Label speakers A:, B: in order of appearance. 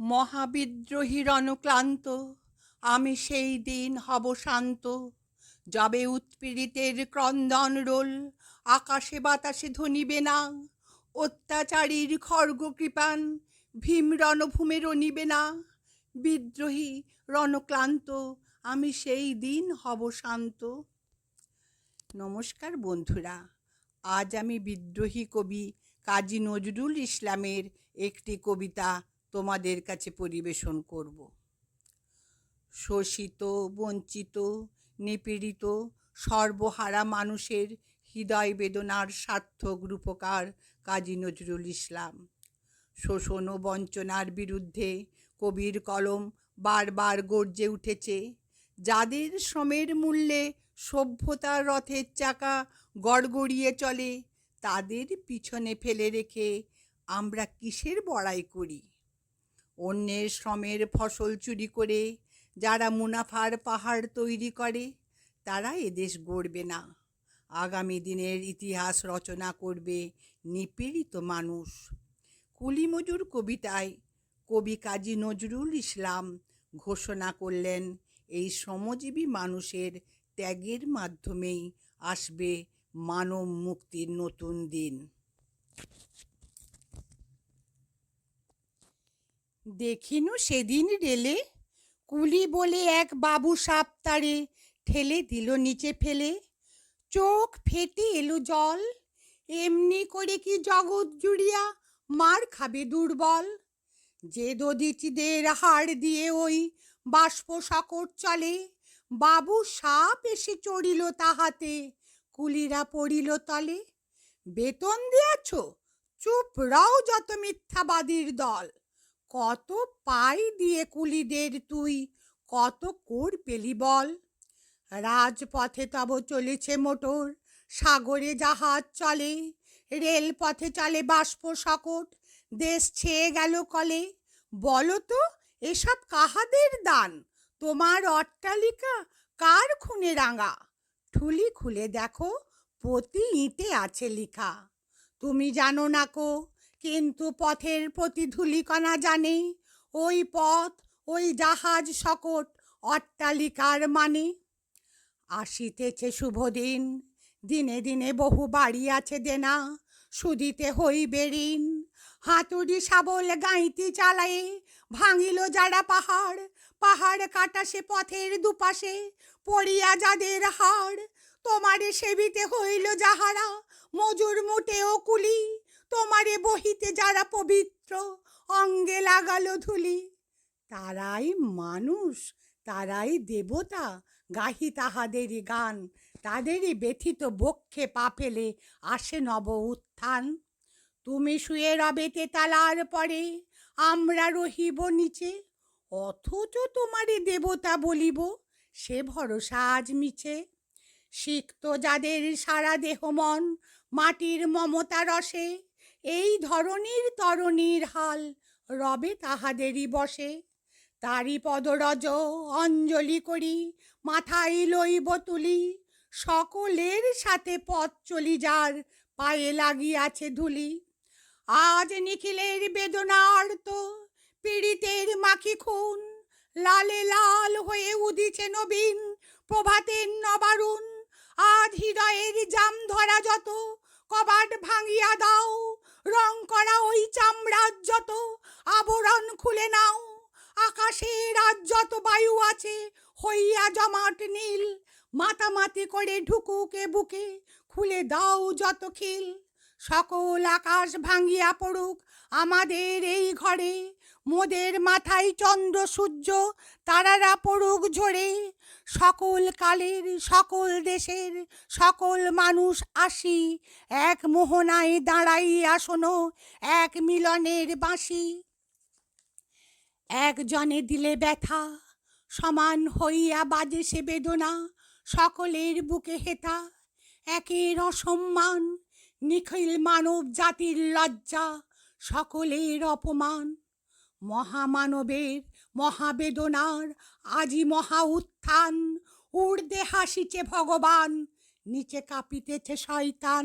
A: মহাবিদ্রোহী রণক্লান্ত, আমি সেই দিন হব শান্ত। যবে উৎপীড়িতের ক্রন্দন রোল, আকাশে বাতাসে ধনিবে না। অত্যাচারীর খর্গ কৃপান, ভীম রণভূমে রনিবে না। বিদ্রোহী রণক্লান্ত, আমি সেই দিন হব শান্ত। নমস্কার বন্ধুরা, আজ আমি বিদ্রোহী কবি কাজী নজরুল ইসলামের একটি কবিতা তোমাদের কাছে পরিবেশন করব। শোষিত, বঞ্চিত, নিপীড়িত, সর্বহারা মানুষের হৃদয় বেদনার সার্থক রূপকার কাজী নজরুল ইসলাম। শোষণ ও বঞ্চনার বিরুদ্ধে কবির কলম বারবার গর্জে উঠেছে। যাদের শ্রমের মূল্যে সভ্যতার রথের চাকা গড়গড়িয়ে চলে, তাদের পিছনে ফেলে রেখে আমরা কিসের বড়াই করি? অন্যের শ্রমের ফসল চুরি করে, যারা মুনাফার পাহাড় তৈরি করে, তারা এদেশ গড়বে না। আগামী দিনের ইতিহাস রচনা করবে নিপীড়িত মানুষ। কুলিমজুর কবিতায় কবি কাজী নজরুল ইসলাম ঘোষণা করলেন, এই শ্রমজীবী মানুষের ত্যাগের মাধ্যমেই আসবে মানব মুক্তির নতুন দিন। দেখিনু সেদিন রেলে, কুলি বলে এক বাবু সাপ তারে ঠেলে দিল নিচে ফেলে। চোখ ফেটে এলো জল, এমনি করে কি জগৎ জুড়িয়া মার খাবে দুর্বল। যে দদিচিদের হাড় দিয়ে ওই বাষ্প সকট চলে, বাবু সাপ এসে চড়িল তাহাতে, কুলিরা পড়িল তলে। বেতন দিয়াছ? চুপ রাও যত মিথ্যাবাদীর দল। কত পাই দিয়ে কুলিদের তুই? কত কোর পেলি বল? রাজপথে তব চলেছে মোটর, সাগরে জাহাজ চলে, রেলপথে চলে বাষ্প সকট দেশ ছেয়ে গেল কলে। বলো তো, এসব কাহাদের দান? তোমার অট্টালিকা কার খুনে রাঙা? ঠুলি খুলে দেখো, প্রতি ইঁটে আছে লিখা। তুমি জানো না কো কিন্তু পথের প্রতি ধুলিকণা জানে, ওই পথ, ওই জাহাজ সকট অট্টালিকার মানে। আসিতেছে শুভ দিন দিনে বহু বাড়ি আছে দেনা, সুদিতে হইবে ঋণ। হাতুড়ি শাবল গাঁইতি চালায়ে ভাঙিল যারা পাহাড় পাহাড় কাটা সে পথের দুপাশে পড়িয়া যাদের হাড়। তোমারে সেবিতে হইল যাহারা, মজুর মুটে ও কুলি। তোমারে বহিতে যারা পবিত্র অঙ্গে লাগালো ধুলি, তারাই মানুষ, তারাই দেবতা, গাহি তাহাদেরই গান, তাদেরই ব্যথিত বক্ষে পা ফেলে আসে নব উত্থান। তুমি শুয়ে রবে তেতালার পরে, আমরা রহিব নিচে, অথচ তোমারে দেবতা বলিব, সে ভরসা আজ মিছে। সিক্ত যাদের সারা দেহ মন, মাটির মমতা রসে এই ধরনীর তরণীর হাল রবে তাহাদেরই বসে। তারি পদরজ অঞ্জলি করি, মাথায় লইব তুলি। সকলের সাথে পথ চলি যার পায়ে লাগিয়াছে ধুলি। আজ নিখিলের বেদনার তো পীড়িতের মাখি খুন, লালে লাল হয়ে উদিছে নবীন প্রভাতের নবারুণ। আজ হৃদয়ের জাম ধরা যত, কবাট ভাঙিয়া দাও রং করা ওই চামড়ার যত আবরণ খুলে নাও। আকাশে আর যত বায়ু আছে, হইয়া জমাট নীল। মাতামাতি করে ঢুকুকে বুকে, খুলে দাও যত খিল। সকল আকাশ ভাঙ্গিয়া পড়ুক আমাদের এই ঘরে। মোদের মাথায় চন্দ্র, সূর্য, তারারা পড়ুক ঝরে। সকল কালের, সকল দেশের, সকল মানুষ আসি। এক মোহনায় দাঁড়াইয়া শোনো এক মিলনের বাঁশি। একজনে দিলে ব্যথা, সমান হইয়া বাজে সে বেদনা, সকলের বুকে হেতা। একের অসম্মান, নিখিল মানব জাতির লজ্জা, সকলের অপমান। মহামানবের মহাবেদনার আজি মহা উত্থান। ঊর্ধ্বে হাসিছে ভগবান নিচে কাঁপিতেছে শয়তান।